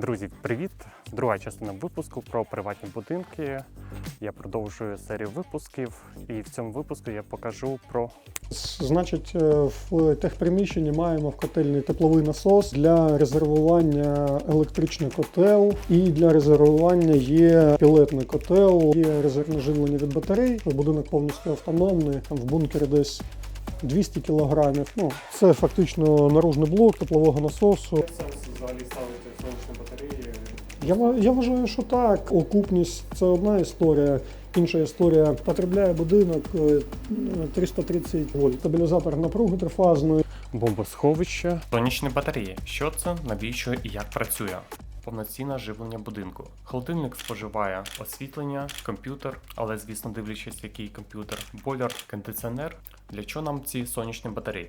Друзі, привіт! Друга частина випуску про приватні будинки. Я продовжую серію випусків, і в цьому випуску я покажу про Значить, е, в техприміщенні маємо в котельні тепловий насос для резервування електричний котел, і для резервування є пілетний котел, є резервне живлення від батарей. Будинок повністю автономний. Там в бункері десь 200 кілограмів. Ну, це фактично наружний блок теплового насосу. сенс взагалі. Я, я вважаю, що так. Окупність це одна історія. Інша історія потребляє будинок е, 330 вольт. Стабілізатор напруги трифазної. Бомбосховище. Сонячні батареї. Що це, навіщо і як працює? Повноцінне живлення будинку. Холодильник споживає освітлення, комп'ютер, але звісно дивлячись, який комп'ютер, бойлер, кондиціонер. Для чого нам ці сонячні батареї?